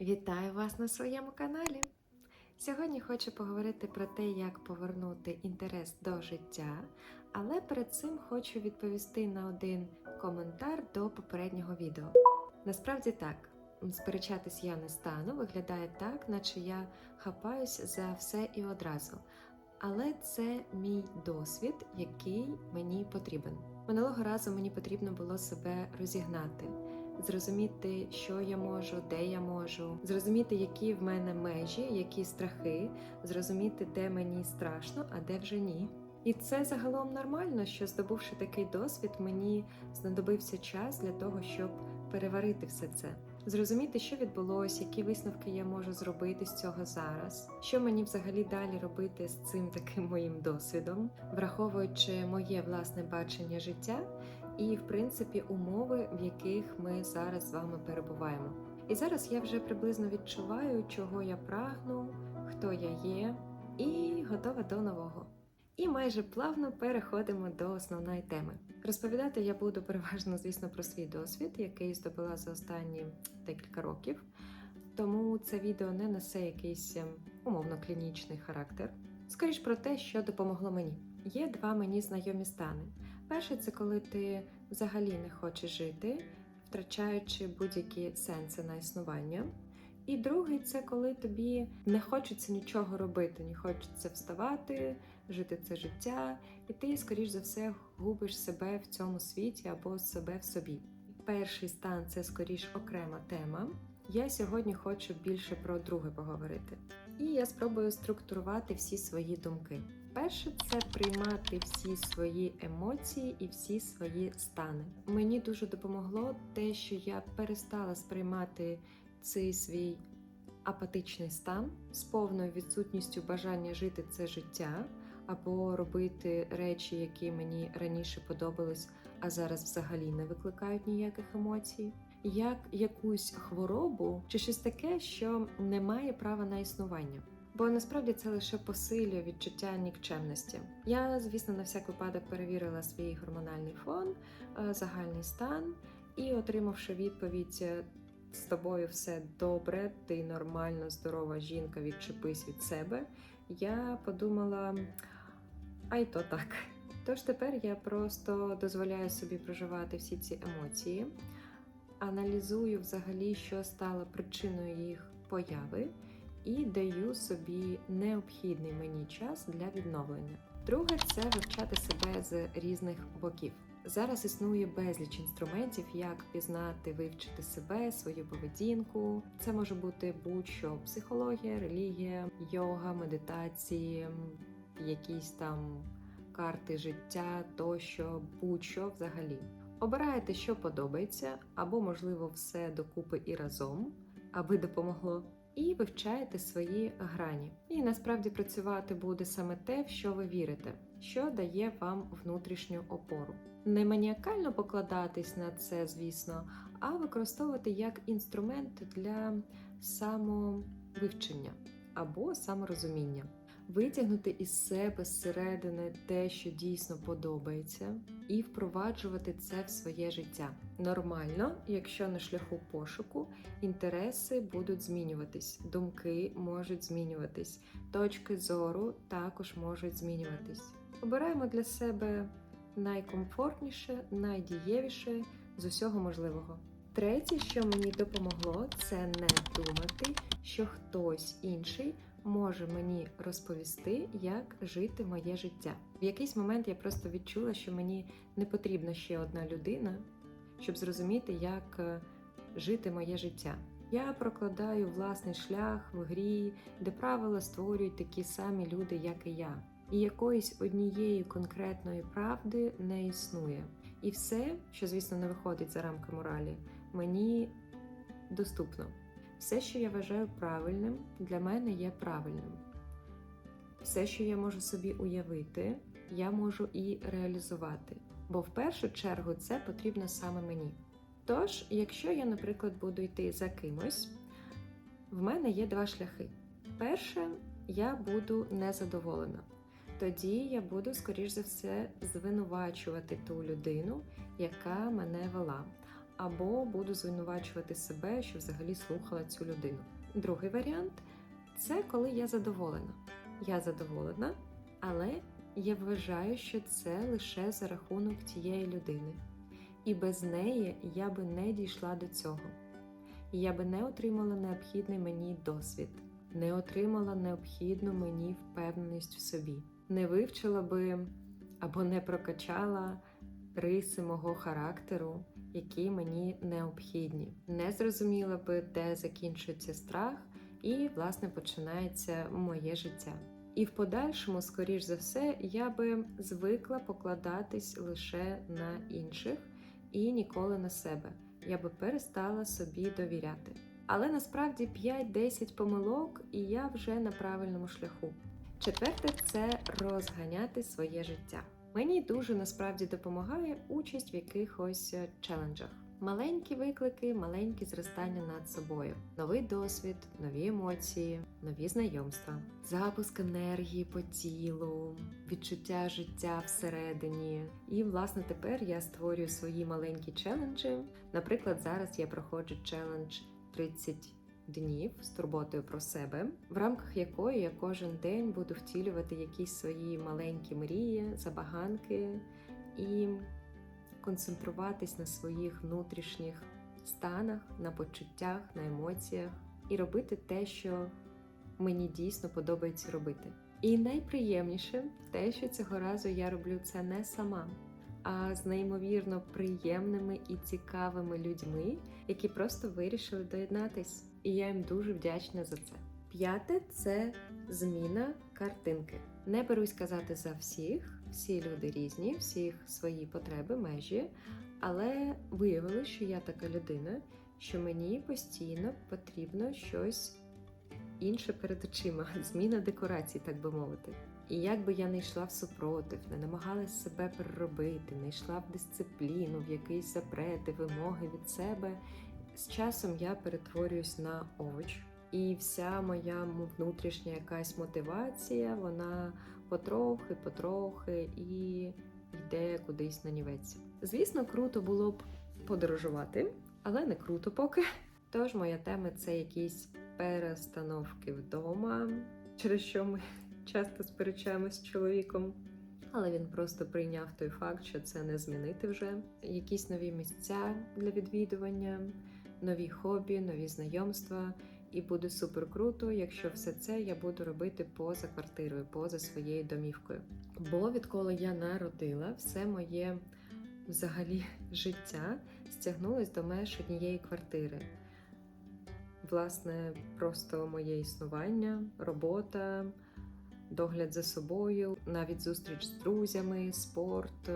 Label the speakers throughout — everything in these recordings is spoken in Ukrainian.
Speaker 1: Вітаю вас на своєму каналі. Сьогодні хочу поговорити про те, як повернути інтерес до життя, але перед цим хочу відповісти на один коментар до попереднього відео. Насправді так, сперечатись я не стану, виглядає так, наче я хапаюсь за все і одразу. Але це мій досвід, який мені потрібен. Минулого разу мені потрібно було себе розігнати зрозуміти, що я можу, де я можу, зрозуміти, які в мене межі, які страхи, зрозуміти, де мені страшно, а де вже ні. І це загалом нормально, що здобувши такий досвід, мені знадобився час для того, щоб переварити все це. Зрозуміти, що відбулося, які висновки я можу зробити з цього зараз, що мені взагалі далі робити з цим таким моїм досвідом, враховуючи моє власне бачення життя і, в принципі, умови, в яких ми зараз з вами перебуваємо. І зараз я вже приблизно відчуваю, чого я прагну, хто я є, і готова до нового. І майже плавно переходимо до основної теми. Розповідати я буду переважно, звісно, про свій досвід, який здобула за останні декілька років. Тому це відео не несе якийсь ем, умовно клінічний характер. Скоріш про те, що допомогло мені. Є два мені знайомі стани. Перший це коли ти взагалі не хочеш жити, втрачаючи будь-які сенси на існування. І другий це коли тобі не хочеться нічого робити, не хочеться вставати, жити це життя, і ти, скоріш за все, губиш себе в цьому світі або себе в собі. Перший стан це скоріш окрема тема. Я сьогодні хочу більше про друге поговорити. І я спробую структурувати всі свої думки. Перше це приймати всі свої емоції і всі свої стани. Мені дуже допомогло те, що я перестала сприймати цей свій апатичний стан з повною відсутністю бажання жити це життя або робити речі, які мені раніше подобались, а зараз взагалі не викликають ніяких емоцій. Як якусь хворобу чи щось таке, що не має права на існування. Бо насправді це лише посилює відчуття нікчемності. Я, звісно, на всяк випадок перевірила свій гормональний фон, е, загальний стан і, отримавши відповідь е, з тобою все добре, ти нормально, здорова жінка, відчепись від себе. Я подумала, а й то так. Тож тепер я просто дозволяю собі проживати всі ці емоції, аналізую взагалі, що стало причиною їх появи, і даю собі необхідний мені час для відновлення. Друге це вивчати себе з різних боків. Зараз існує безліч інструментів, як пізнати, вивчити себе, свою поведінку. Це може бути будь-що психологія, релігія, йога, медитації, якісь там карти життя, тощо, будь-що взагалі. Обираєте, що подобається, або, можливо, все докупи і разом, аби допомогло. І вивчаєте свої грані. І насправді працювати буде саме те, в що ви вірите, що дає вам внутрішню опору. Не маніакально покладатись на це, звісно, а використовувати як інструмент для самовивчення або саморозуміння. Витягнути із себе зсередини те, що дійсно подобається, і впроваджувати це в своє життя. Нормально, якщо на шляху пошуку інтереси будуть змінюватись, думки можуть змінюватись, точки зору також можуть змінюватись. Обираємо для себе найкомфортніше, найдієвіше з усього можливого. Третє, що мені допомогло, це не думати, що хтось інший може мені розповісти, як жити моє життя. В якийсь момент я просто відчула, що мені не потрібна ще одна людина, щоб зрозуміти, як е, жити моє життя. Я прокладаю власний шлях в грі, де правила створюють такі самі люди, як і я. І якоїсь однієї конкретної правди не існує. І все, що, звісно, не виходить за рамки моралі, мені доступно. Все, що я вважаю правильним, для мене є правильним. Все, що я можу собі уявити, я можу і реалізувати. Бо в першу чергу це потрібно саме мені. Тож, якщо я, наприклад, буду йти за кимось, в мене є два шляхи. Перше, я буду незадоволена. Тоді я буду, скоріш за все, звинувачувати ту людину, яка мене вела. Або буду звинувачувати себе, що взагалі слухала цю людину. Другий варіант це коли я задоволена. Я задоволена, але я вважаю, що це лише за рахунок тієї людини. І без неї я би не дійшла до цього. Я би не отримала необхідний мені досвід, не отримала необхідну мені впевненість в собі, не вивчила би або не прокачала риси мого характеру, які мені необхідні, не зрозуміла би, де закінчується страх, і, власне, починається моє життя. І в подальшому, скоріш за все, я би звикла покладатись лише на інших і ніколи на себе. Я би перестала собі довіряти. Але насправді 5-10 помилок, і я вже на правильному шляху. Четверте це розганяти своє життя. Мені дуже насправді допомагає участь в якихось е, челенджах. Маленькі виклики, маленькі зростання над собою, новий досвід, нові емоції, нові знайомства, запуск енергії по тілу, відчуття життя всередині. І власне тепер я створюю свої маленькі челенджі. Наприклад, зараз я проходжу челендж 30 днів з турботою про себе, в рамках якої я кожен день буду втілювати якісь свої маленькі мрії, забаганки і концентруватись на своїх внутрішніх станах, на почуттях, на емоціях і робити те, що мені дійсно подобається робити. І найприємніше те, що цього разу я роблю це не сама, а з неймовірно приємними і цікавими людьми, які просто вирішили доєднатись. І я їм дуже вдячна за це. П'яте це зміна картинки. Не берусь казати за всіх, всі люди різні, всіх свої потреби, межі, але виявилося, що я така людина, що мені постійно потрібно щось інше перед очима, зміна декорацій, так би мовити. І як би я не йшла в супротив, не намагалась себе переробити, не йшла в дисципліну, в якісь запрети, вимоги від себе, з часом я перетворююсь на овоч. І вся моя внутрішня якась мотивація, вона потрохи, потрохи і йде кудись на нівець. Звісно, круто було б подорожувати, але не круто поки. Тож моя тема це якісь перестановки вдома, через що ми часто сперечаємось з чоловіком. Але він просто прийняв той факт, що це не змінити вже. Якісь нові місця для відвідування, нові хобі, нові знайомства. І буде супер круто, якщо все це я буду робити поза квартирою, поза своєю домівкою. Бо відколи я народила, все моє взагалі життя стягнулось до меж однієї квартири. Власне, просто моє існування, робота, догляд за собою, навіть зустріч з друзями, спорт,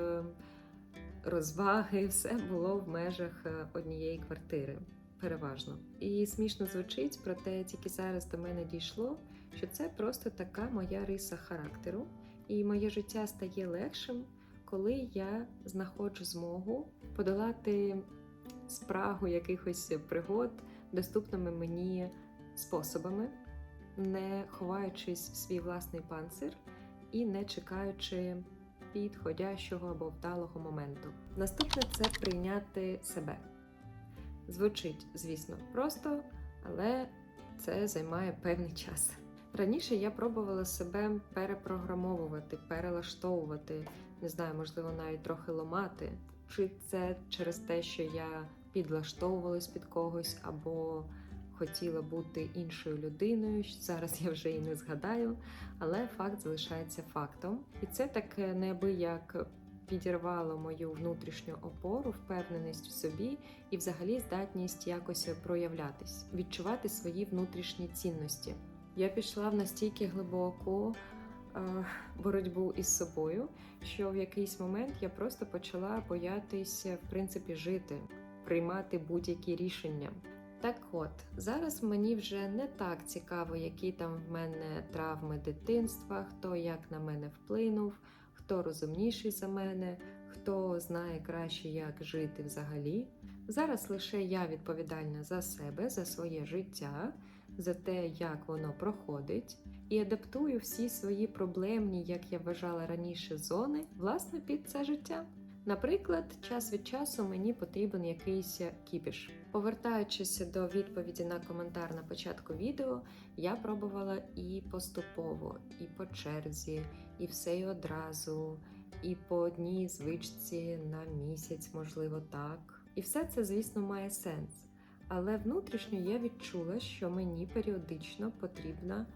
Speaker 1: розваги все було в межах однієї квартири переважно. І смішно звучить, проте тільки зараз до мене дійшло, що це просто така моя риса характеру, і моє життя стає легшим, коли я знаходжу змогу подолати спрагу якихось пригод доступними мені способами, не ховаючись в свій власний панцир і не чекаючи підходящого або вдалого моменту. Наступне це прийняти себе. Звучить, звісно, просто, але це займає певний час. Раніше я пробувала себе перепрограмовувати, перелаштовувати, не знаю, можливо, навіть трохи ламати. Чи це через те, що я підлаштовувалась під когось, або хотіла бути іншою людиною. Зараз я вже і не згадаю, але факт залишається фактом. І це таке неабияк підірвало мою внутрішню опору, впевненість в собі і, взагалі, здатність якось проявлятись, відчувати свої внутрішні цінності. Я пішла в настільки глибоку е, боротьбу із собою, що в якийсь момент я просто почала боятися, в принципі, жити, приймати будь-які рішення. Так от, зараз мені вже не так цікаво, які там в мене травми дитинства, хто як на мене вплинув хто розумніший за мене, хто знає краще, як жити взагалі. Зараз лише я відповідальна за себе, за своє життя, за те, як воно проходить, і адаптую всі свої проблемні, як я вважала раніше, зони власне під це життя. Наприклад, час від часу мені потрібен якийсь кіпіш. Повертаючись до відповіді на коментар на початку відео, я пробувала і поступово, і по черзі, і все й одразу, і по одній звичці на місяць, можливо, так. І все це, звісно, має сенс. Але внутрішньо я відчула, що мені періодично потрібна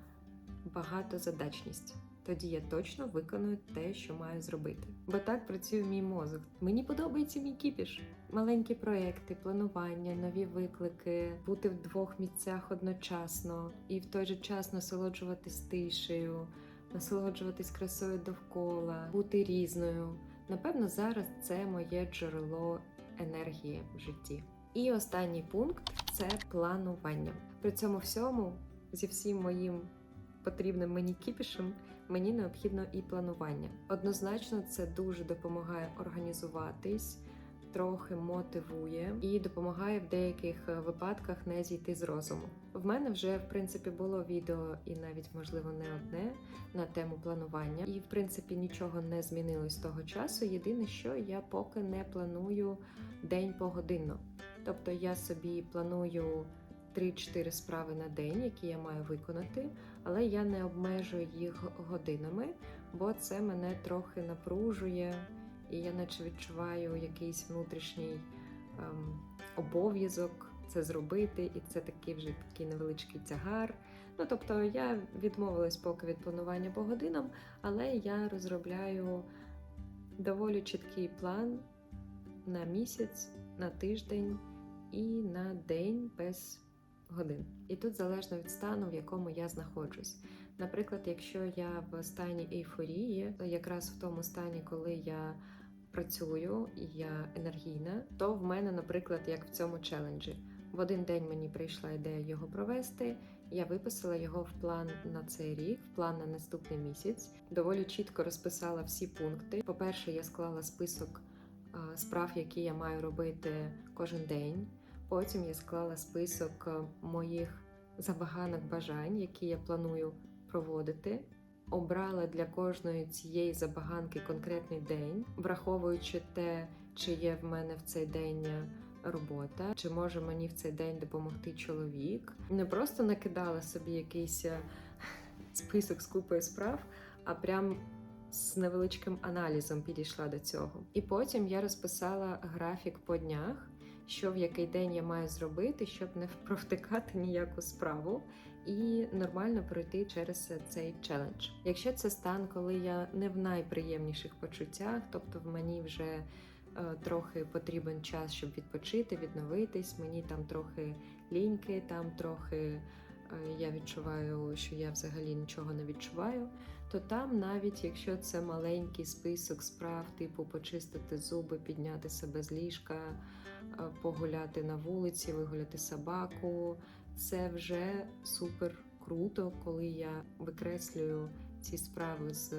Speaker 1: багатозадачність. Тоді я точно виконую те, що маю зробити. Бо так працює мій мозок. Мені подобається мій кіпіш. Маленькі проекти, планування, нові виклики, бути в двох місцях одночасно і в той же час насолоджуватись тишею, насолоджуватись красою довкола, бути різною. Напевно, зараз це моє джерело енергії в житті. І останній пункт це планування. При цьому всьому зі всім моїм потрібним мені кіпішем мені необхідно і планування. Однозначно, це дуже допомагає організуватись, трохи мотивує і допомагає в деяких е, випадках не зійти з розуму. В мене вже в принципі було відео, і навіть можливо не одне на тему планування, і в принципі нічого не змінилось з того часу. Єдине, що я поки не планую день погодинно. Тобто я собі планую 3-4 справи на день, які я маю виконати, але я не обмежую їх годинами, бо це мене трохи напружує, і я наче відчуваю якийсь внутрішній ем, обов'язок це зробити, і це такий вже такий невеличкий тягар. Ну тобто я відмовилась поки від планування по годинам, але я розробляю доволі чіткий план на місяць, на тиждень і на день без годин. І тут залежно від стану, в якому я знаходжусь. Наприклад, якщо я в стані ейфорії, якраз в тому стані, коли я працюю і я енергійна, то в мене, наприклад, як в цьому челенджі, в один день мені прийшла ідея його провести. Я виписала його в план на цей рік, в план на наступний місяць. Доволі чітко розписала всі пункти. По-перше, я склала список справ, які я маю робити кожен день. Потім я склала список е, моїх забаганок бажань, які я планую проводити. Обрала для кожної цієї забаганки конкретний день, враховуючи те, чи є в мене в цей день робота, чи може мені в цей день допомогти чоловік. Не просто накидала собі якийсь е, список з купою справ, а прям з невеличким аналізом підійшла до цього. І потім я розписала графік по днях що в який день я маю зробити, щоб не провтикати ніяку справу і нормально пройти через цей челендж. Якщо це стан, коли я не в найприємніших почуттях, тобто в мені вже е, трохи потрібен час, щоб відпочити, відновитись, мені там трохи ліньки, там трохи е, я відчуваю, що я взагалі нічого не відчуваю. То там, навіть якщо це маленький список справ, типу почистити зуби, підняти себе з ліжка, погуляти на вулиці, вигуляти собаку. Це вже супер круто, коли я викреслюю ці справи з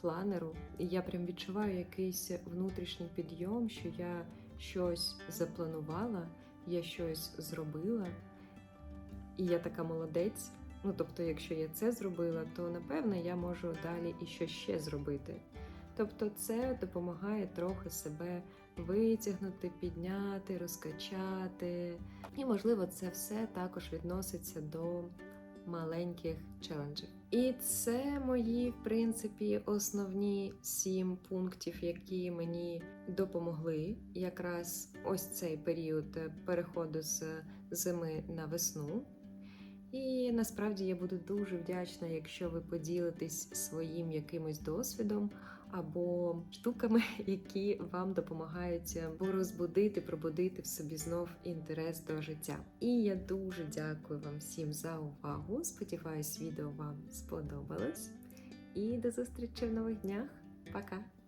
Speaker 1: планеру. І я прям відчуваю якийсь внутрішній підйом, що я щось запланувала, я щось зробила, і я така молодець. Ну, тобто, якщо я це зробила, то напевне я можу далі і що ще зробити. Тобто, це допомагає трохи себе витягнути, підняти, розкачати. І, можливо, це все також відноситься до маленьких челенджів. І це мої, в принципі, основні сім пунктів, які мені допомогли якраз ось цей період переходу з зими на весну. І насправді я буду дуже вдячна, якщо ви поділитесь своїм якимось досвідом або штуками, які вам допомагають порозбудити, пробудити в собі знов інтерес до життя. І я дуже дякую вам всім за увагу. Сподіваюсь, відео вам сподобалось. І до зустрічі в нових днях. Пока!